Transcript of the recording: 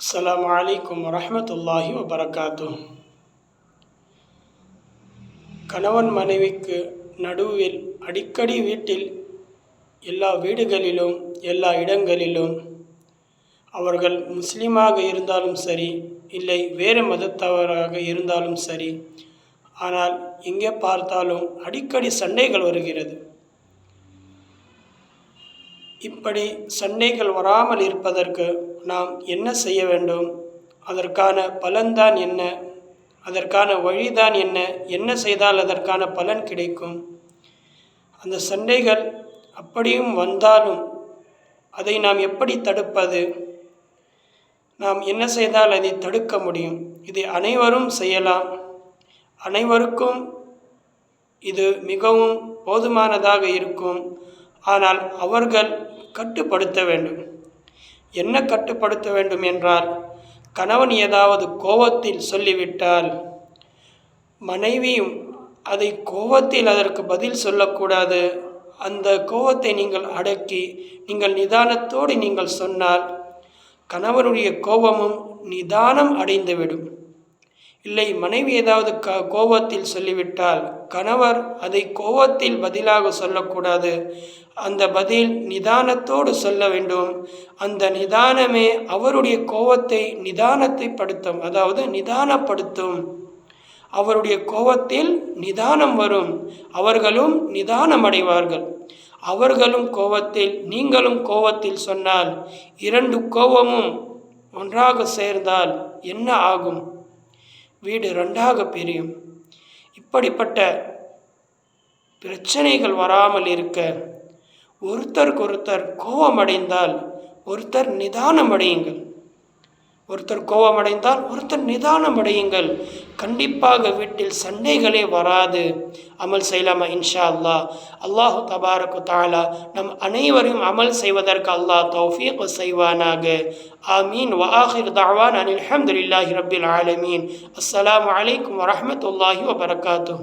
السلام عليكم ورحمة الله وبركاته கணவன் மனைவிக்கு நடுவில் அடிக்கடி வீட்டில் எல்லா வீடுகளிலும் எல்லா இடங்களிலும் அவர்கள் முஸ்லீமாக இருந்தாலும் சரி இல்லை வேறு மதத்தவராக இருந்தாலும் சரி ஆனால் எங்கே பார்த்தாலும் அடிக்கடி சண்டைகள் வருகிறது. இப்படி சண்டைகள் வராமல் இருப்பதற்கு நாம் என்ன செய்ய வேண்டும்? அதற்கான பலன்தான் என்ன? அதற்கான வழிதான் என்ன? என்ன செய்தால் அதற்கான பலன் கிடைக்கும்? அந்த சண்டைகள் அப்படியும் வந்தாலும் அதை நாம் எப்படி தடுப்பது? நாம் என்ன செய்தால் அதை தடுக்க முடியும்? இதை அனைவரும் செய்யலாம். அனைவருக்கும் இது மிகவும் போதுமானதாக இருக்கும். ஆனால் அவர்கள் கட்டுப்படுத்த வேண்டும். என்ன கட்டுப்படுத்த வேண்டும் என்றால் கணவன் ஏதாவது கோபத்தில் சொல்லிவிட்டால் மனைவியும் அதை கோபத்தில் அதற்கு பதில் சொல்லக்கூடாது. அந்த கோபத்தை நீங்கள் அடக்கி நீங்கள் நிதானத்தோடு நீங்கள் சொன்னால் கணவனுடைய கோபமும் நிதானம் அடைந்துவிடும். இல்லை மனைவி ஏதாவது க கோபத்தில் சொல்லிவிட்டால் கணவர் அதை கோபத்தில் பதிலாக சொல்லக்கூடாது. அந்த பதில் நிதானத்தோடு சொல்ல வேண்டும். அந்த நிதானமே அவருடைய கோபத்தை நிதானத்தை படுத்தும் அதாவது நிதானப்படுத்தும். அவருடைய கோபத்தில் நிதானம் வரும். அவர்களும் நிதானம் அடைவார்கள் அவர்களும் கோபத்தில் நீங்களும் கோபத்தில் சொன்னால் இரண்டு கோபமும் ஒன்றாக சேர்ந்தால் என்ன ஆகும்? வீடு ரெண்டாக பிரியும். இப்படிப்பட்ட பிரச்சனைகள் வராமல் இருக்க ஒருத்தருக்கொருத்தர் கோபமடைந்தால் ஒருத்தர் நிதானம் அடையுங்கள் ஒருத்தர் கோபமடைந்தால் ஒருத்தர் நிதானம் அடையுங்கள் கண்டிப்பாக வீட்டில் சண்டைகளே வராது. அமல் செய்யலாமா? இன்ஷா அல்லாஹ். அல்லாஹு தபாரக்கு தாலா நம் அனைவரையும் அமல் செய்வதற்கு அல்லாஹ் தௌஃபீக் செய்வானாக. ஆமீன். வாஹிர் தாவான் அனில் ஹம்துலில்லாஹி ரப்பில் ஆலமீன். அஸ்லாம் வலைக்கம் வரமத்துல்லாஹி வபரகாத்து